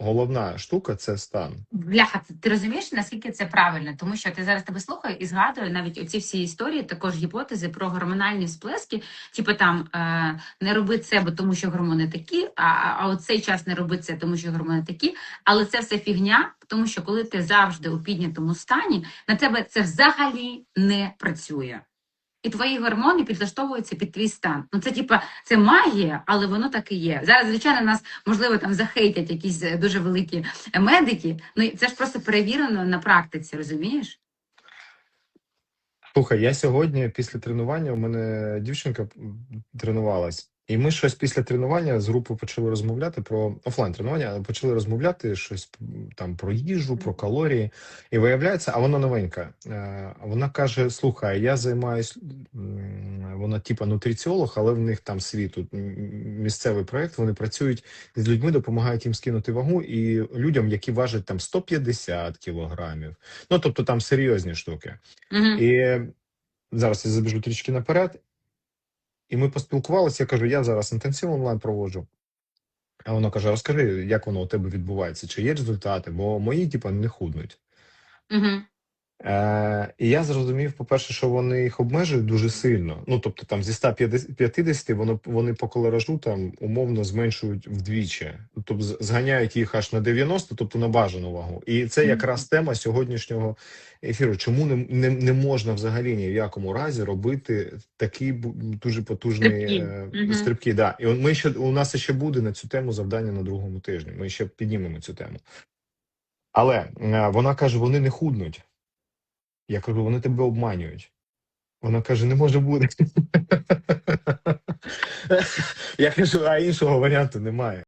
головна штука це стан. Бляха, ти- розумієш, наскільки це правильно? Тому що ти зараз тебе слухаю і згадую навіть оці всі історії, також гіпотези про гормональні сплески. Типу там е, не роби це, бо тому що гормони такі, а, а от цей час не роби це, тому що гормони такі. Але це все фігня, тому що коли ти завжди у піднятому стані, на тебе це взагалі не працює. І твої гормони підлаштовуються під твій стан. Ну це типа це магія, але воно так і є. Зараз, звичайно, нас можливо там захейтять якісь е, дуже великі е, медики. Ну це ж просто перевірено на практиці, розумієш? Слухай, я сьогодні після тренування у мене дівчинка тренувалась, і ми щось після тренування з групою почали розмовляти про офлайн тренування, почали розмовляти щось там про їжу, про калорії. І виявляється, а вона новенька. Е, Вона каже: Слухай, я займаюсь, вона типа нутриціолог, але в них там світу місцевий проект. Вони працюють з людьми, допомагають їм скинути вагу і людям, які важать там 150 кілограмів. Ну тобто там серйозні штуки. Угу. І зараз я забіжу трішки наперед. І ми поспілкувалися. Я кажу, я зараз інтенсив онлайн проводжу. А вона каже: розкажи, як воно у тебе відбувається, чи є результати, бо мої, типа, не худнуть. Угу. Е, і я зрозумів, по-перше, що вони їх обмежують дуже сильно. Ну, тобто, там зі 150 воно, вони по колоражу там умовно зменшують вдвічі. Тобто зганяють їх аж на 90, тобто на бажану вагу. І це якраз тема сьогоднішнього ефіру. Чому не, не, не можна взагалі ні в якому разі робити такі дуже потужні Стрибки. е, стрибки? Да. І ми ще у нас ще буде на цю тему завдання на другому тижні. Ми ще піднімемо цю тему. Але е, вона каже: вони не худнуть. Я кажу, вони тебе обманюють. Вона каже, не може бути. Я кажу, а іншого варіанту немає.